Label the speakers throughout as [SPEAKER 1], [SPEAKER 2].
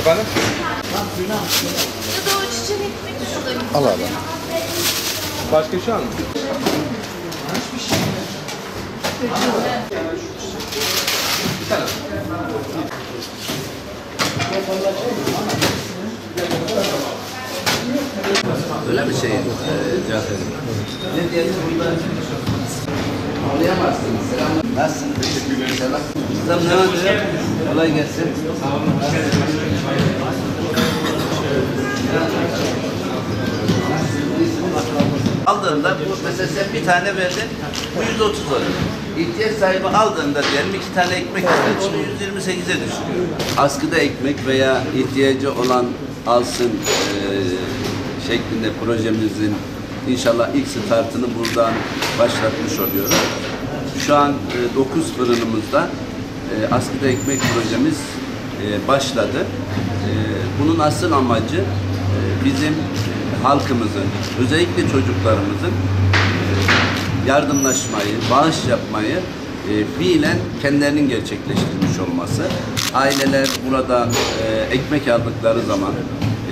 [SPEAKER 1] Efendim? Ya da o çiçeği ekmek alayım. Al al.
[SPEAKER 2] Başka şey şu an mı? Bir tane.
[SPEAKER 3] Öyle mi şey? Ee, Cafer? Ne diyelim? Burada? Ağlayamazsınız. Selam. Nasılsınız? Teşekkürler. Selam. Kızım ne oluyor? Kolay gelsin. Aldığında bu mesela sen bir tane verdin, bu 130 oluyor. İhtiyaç sahibi aldığında diyelim iki tane ekmek istedi, şimdi 128'e düşürüyor. Askıda ekmek veya ihtiyacı olan alsın eee, şeklinde projemizin inşallah ilk startını buradan başlatmış oluyoruz. Şu an 9 fırınımızda e, askıda ekmek projemiz e, başladı. E, bunun asıl amacı e, bizim halkımızın, özellikle çocuklarımızın e, yardımlaşmayı, bağış yapmayı e, fiilen kendilerinin gerçekleştirmiş olması. Aileler buradan e, ekmek aldıkları zaman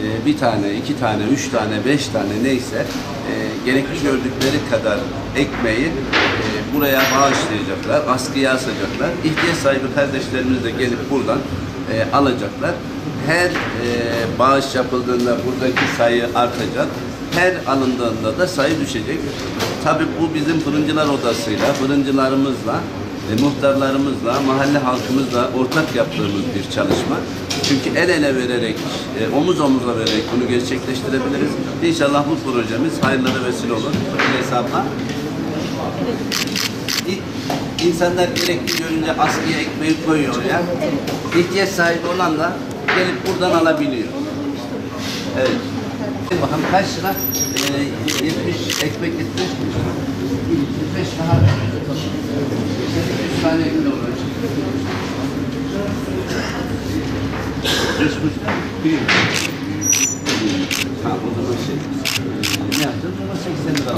[SPEAKER 3] e, bir tane, iki tane, üç tane, beş tane neyse e, gerekli gördükleri kadar ekmeği e, buraya bağışlayacaklar, askıya asacaklar. İhtiyaç sahibi kardeşlerimiz de gelip buradan e, alacaklar. Her e, bağış yapıldığında buradaki sayı artacak. Her alındığında da sayı düşecek. Tabii bu bizim fırıncılar odasıyla, fırıncılarımızla, e, muhtarlarımızla, mahalle halkımızla ortak yaptığımız bir çalışma. Çünkü el ele vererek, e, omuz omuza vererek bunu gerçekleştirebiliriz. İnşallah bu projemiz hayırlara vesile olur. Hesapla. İ- İnsanlar gerekli görünce askıya ekmeği koyuyor ya. İhtiyaç sahibi olan da gelip buradan alabiliyor. Evet. Bakalım kaç lira? Ee, 70 ekmek 70. Değil mi? O zaman şey. Ne yapacağız? Ona lira